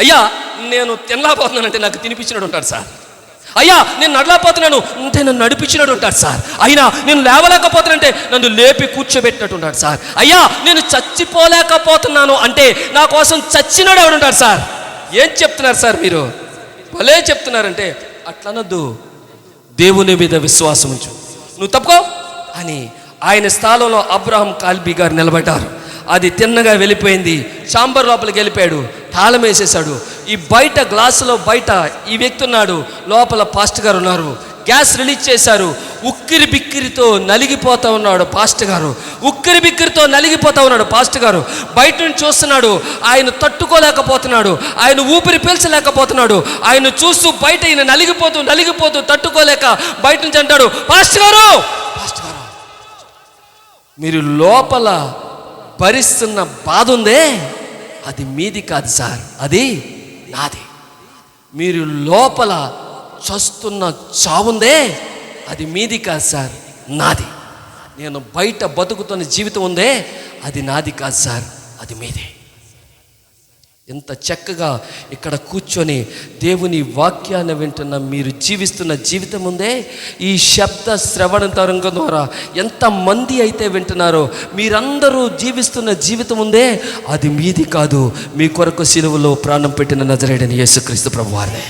అయ్యా నేను తినలేకపోతున్నానంటే నాకు తినిపించినట్టు ఉంటాడు సార్. అయ్యా నేను నడలేకపోతున్నాను అంటే నన్ను నడిపించినట్టు ఉంటాడు సార్. అయినా నేను లేవలేకపోతున్నానంటే నన్ను లేపి కూర్చోబెట్టినట్టు ఉంటాడు సార్. అయ్యా నేను చచ్చిపోలేకపోతున్నాను అంటే నా కోసం చచ్చినాడు ఎవడుంటాడు సార్? ఏం చెప్తున్నారు సార్ మీరు? భలే చెప్తున్నారంటే అట్లనొద్దు. దేవుని మీద విశ్వాసం ఉంచు. నువ్వు తప్పుకో. అని ఆయన స్థానంలో అబ్రహం కాల్బీ గారు నిలబడ్డారు. అది తిన్నగా వెళ్ళిపోయింది. చాంబర్ లోపలికి వెళ్ళిపోయాడు. తాళం వేసేసాడు ఈ బయట గ్లాసులో బయట ఈ వ్యక్తి ఉన్నాడు. లోపల పాస్ట్ గారు ఉన్నారు. గ్యాస్ రిలీజ్ చేశారు. ఉక్కిరి బిక్కిరితో నలిగిపోతా ఉన్నాడు పాస్ట్ గారు. ఉక్కిరి బిక్కిరితో నలిగిపోతా ఉన్నాడు పాస్ట్ గారు. బయట నుంచి చూస్తున్నాడు. ఆయన తట్టుకోలేకపోతున్నాడు. ఆయన ఊపిరి పీల్చలేకపోతున్నాడు. ఆయన చూస్తూ బయట ఈయన నలిగిపోతూ నలిగిపోతూ తట్టుకోలేక బయట నుంచి అంటాడు పాస్ట్ గారు! పాస్ట్ గారు. మీరు లోపల భరిస్తున్న బాధ ఉందే? అది మీది కాదు సార్ అది నాది. మీరు లోపల చస్తున్న చావుందే అది మీది కాదు సార్ నాది. నేను బయట బతుకుతున్న జీవితం ఉందే అది నాది కాదు సార్ అది మీదే. ఎంత చక్కగా ఇక్కడ కూర్చొని దేవుని వాక్యాన్ని వింటున్న మీరు జీవిస్తున్న జీవితం ఉందే? ఈ శబ్ద శ్రవణ తరంగం ద్వారా ఎంత మంది అయితే వింటున్నారో మీరందరూ జీవిస్తున్న జీవితం ఉందే? అది మీది కాదు. మీ కొరకు సిలువలో ప్రాణం పెట్టిన నజరేడని యేసుక్రీస్తు ప్రభువారే.